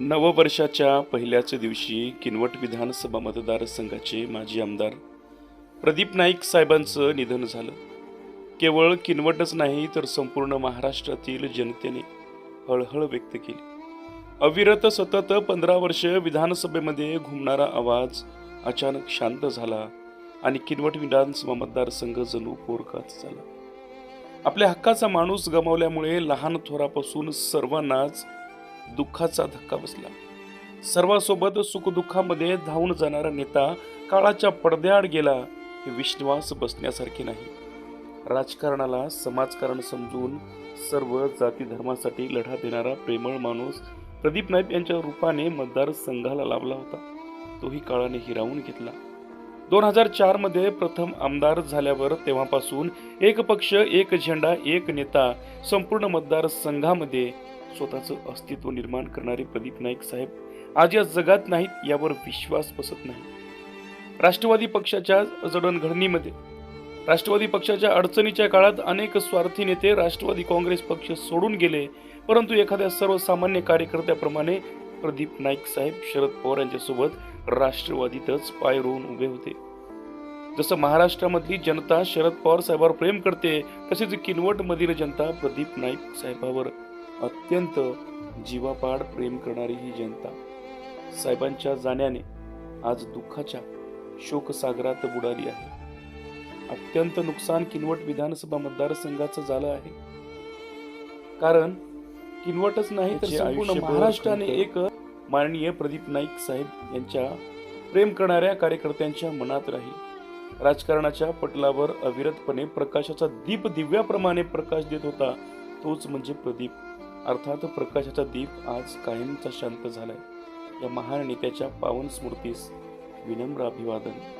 नववर्षाच्या पहिल्याच दिवशी किनवट विधानसभा मतदारसंघाचे माजी आमदार प्रदीप नाईक साहेबांचं निधन झालं. केवळ किनवटच नाही तर संपूर्ण महाराष्ट्रातील जनतेने हळहळ व्यक्त केली. अविरत सतत पंधरा वर्ष विधानसभेमध्ये घुमणारा आवाज अचानक शांत झाला आणि किनवट विधानसभा मतदारसंघ जणू पोरकाच झाला. आपल्या हक्काचा माणूस गमावल्यामुळे लहान थोरापासून सर्वांनाच दुःखाचा धक्का बसला. सर्वांसोबत सुखदुःखामध्ये धावून जाणारा नेता काळाच्या पडद्याआड गेला हे विश्वास बसण्यासारखे नाही. राजकारणाला समाजकारण समजून सर्व जाती धर्मासाठी लढा देणारा प्रेमळ माणूस प्रदीप नाईक यांच्या रूपाने मतदारसंघाला लाभला होता. तोही काळाने हिरावून घेतला. दोन हजार चारमध्ये प्रथम आमदार झाल्यावर तेव्हापासून एक पक्ष एक झेंडा एक नेता संपूर्ण मतदारसंघामध्ये स्वतःचं अस्तित्व निर्माण करणारे प्रदीप नाईक साहेब आज या जगात नाहीत यावर विश्वास बसत नाही. राष्ट्रवादी पक्षाच्या जडणघडणीमध्ये राष्ट्रवादी पक्षाच्या अडचणीच्या काळात अनेक स्वार्थी नेते राष्ट्रवादी काँग्रेस पक्ष सोडून गेले परंतु एखाद्या सर्वसामान्य कार्यकर्त्याप्रमाणे प्रदीप नाईक साहेब शरद पवार यांच्यासोबत राष्ट्रवादीतच पाय रोवून उभे होते. जसं महाराष्ट्रामधली जनता शरद पवार साहेबांवर प्रेम करते तसेच किनवटमधील जनता प्रदीप नाईक साहेबावर. अत्यंत जीवापाड प्रेम करणारी ही जनता. साहेबांच्या जाण्याने आज दुःखाच्या शोकसागरात बुडाली आहे. अत्यंत नुकसान किनवट विधानसभा मतदारसंघाचं झालं आहे. कारण किनवटच नाही तर संपूर्ण महाराष्ट्राने एक माननीय प्रदीप नाईक साहेब यांच्या प्रेम करणाऱ्या कार्यकर्त्यांच्या मनात राहील. राजकारणाच्या पटलावर अविरतपणे प्रकाशाचा दीप दिव्याप्रमाणे प्रकाश देत होता तोच म्हणजे प्रदीप. अर्थात प्रकाशाचा दीप आज कायमचा शांत झालाय. या महान नेत्याच्या पावन स्मृतीस विनम्र अभिवादन.